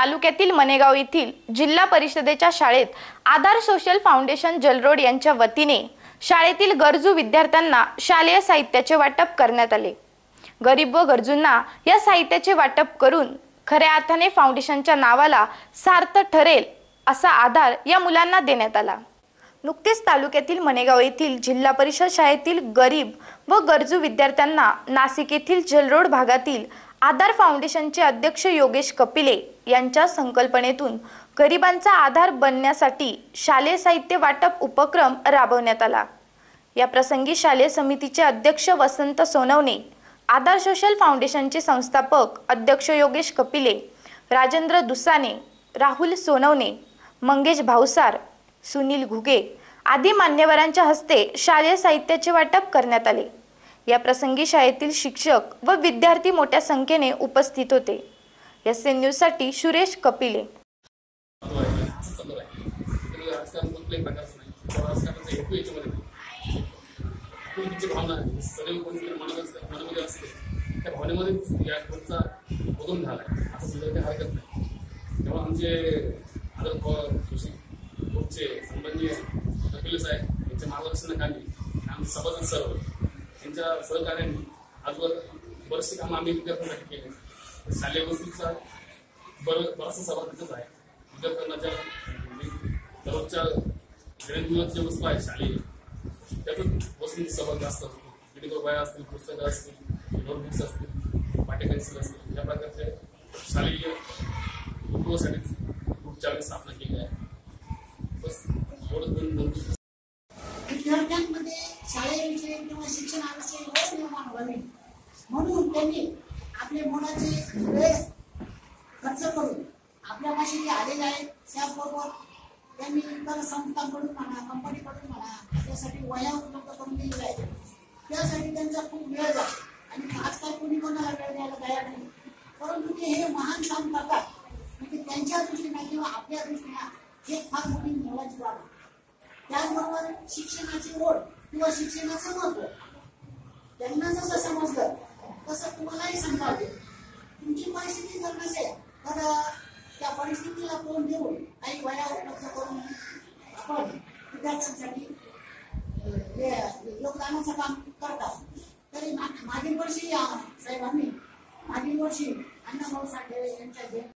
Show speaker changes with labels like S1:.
S1: तालुक्यातील मनेगाव येथील जिल्हा परिषदेच्या शाळेत आधार सोशल फाउंडेशन जलरोड यांच्या वतीने शाळेतील गरजू विद्यार्थ्यांना शालेय साहित्याचे वाटप करण्यात आले. गरीब व गरजूंना या साहित्याचे वाटप करून खऱ्या अर्थाने फाउंडेशनच्या नावाला सार्थ ठरेल असा आधार या मुलांना देण्यात आला. नुकतेच तालुक्यातील मनेगाव येथील जिल्हा परिषद शाळेतील गरीब व गरजू विद्यार्थ्यांना नाशिक येथील जलरोड भागातील आधार फाउंडेशनचे अध्यक्ष योगेश कपिले यांच्या संकल्पनेतून गरिबांचा आधार बनण्यासाठी शालेय साहित्य वाटप उपक्रम राबवण्यात आला. या प्रसंगी शालेय समितीचे अध्यक्ष वसंत सोनवणे आधार सोशल फाउंडेशनचे संस्थापक अध्यक्ष योगेश कपिले राजेंद्र दुसाने राहुल सोनवणे मंगेश भावसार सुनील घुगे आदी मान्यवरांच्या हस्ते शालेय साहित्याचे वाटप करण्यात आले. या प्रसंगी शाळेतील शिक्षक व विद्यार्थी मोठ्या संख्येने उपस्थित होते. एस एन न्यूजसाठी सुरेश कपिले.
S2: भावना आहे सदैव कोणीतरी मनात मनामध्ये असते त्या भावनेमध्येच या कोणचा झाला आहे असं सुद्धा काही हरकत नाही तेव्हा आमचे आदर पवार ग्रुपचे कपिल साहेब यांच्या मार्गदर्शनाखाली आमचे सभासद सर्व त्यांच्या सहकार्याने आजवर बरेचसे काम आम्ही विद्यार्थ्यांसाठी केले. शालेय वस्तूचा बरं बराचसा सहभाग तिथंच आहे. विद्यार्थ्यांच्या म्हणजे दररोजच्या दैनंदिन जे वस्तू आहेत शालेय त्यातच वस्तूंचा सहभाग जास्त असतो मेडिकल बाया असतील पुस्तकं असतील नोटबुक्स असतील पाठ्यपेन्सिल असतील या प्रकारचे शालेय उपयोगासाठी
S3: कमी. म्हणून त्यांनी आपले मुलाचे वेळ खर्च करून आपल्यापाशी जे आलेले आहेत त्याबरोबर त्यांनी इतर संस्थांकडून म्हणा कंपनीकडून म्हणा त्यासाठी वया उपलब्ध करून दिलेल्या आहेत. त्यासाठी त्यांचा खूप वेळ जातो. आणि आजकाल कोणी कोणाला वेळ द्यायला तयार नाही. परंतु ते हे महान काम करतात. म्हणजे त्यांच्या दृष्टीने किंवा आपल्या दृष्टीने हे फार मोठी मोलाची बाब त्याचबरोबर शिक्षणाची ओढ किंवा शिक्षणाचं महत्त्व. त्यांना जसं समजलं तसं तुम्हालाही समजावे तुमची परिस्थिती जर नसेल तर त्या परिस्थितीला तोंड देऊन काही वया उपलब्ध करून आपण विद्यार्थ्यांसाठी योगदानाचं काम करतात. तरी मागील वर्षी साहेबांनी मागील वर्षी अण्णाभाऊ साठे यांच्या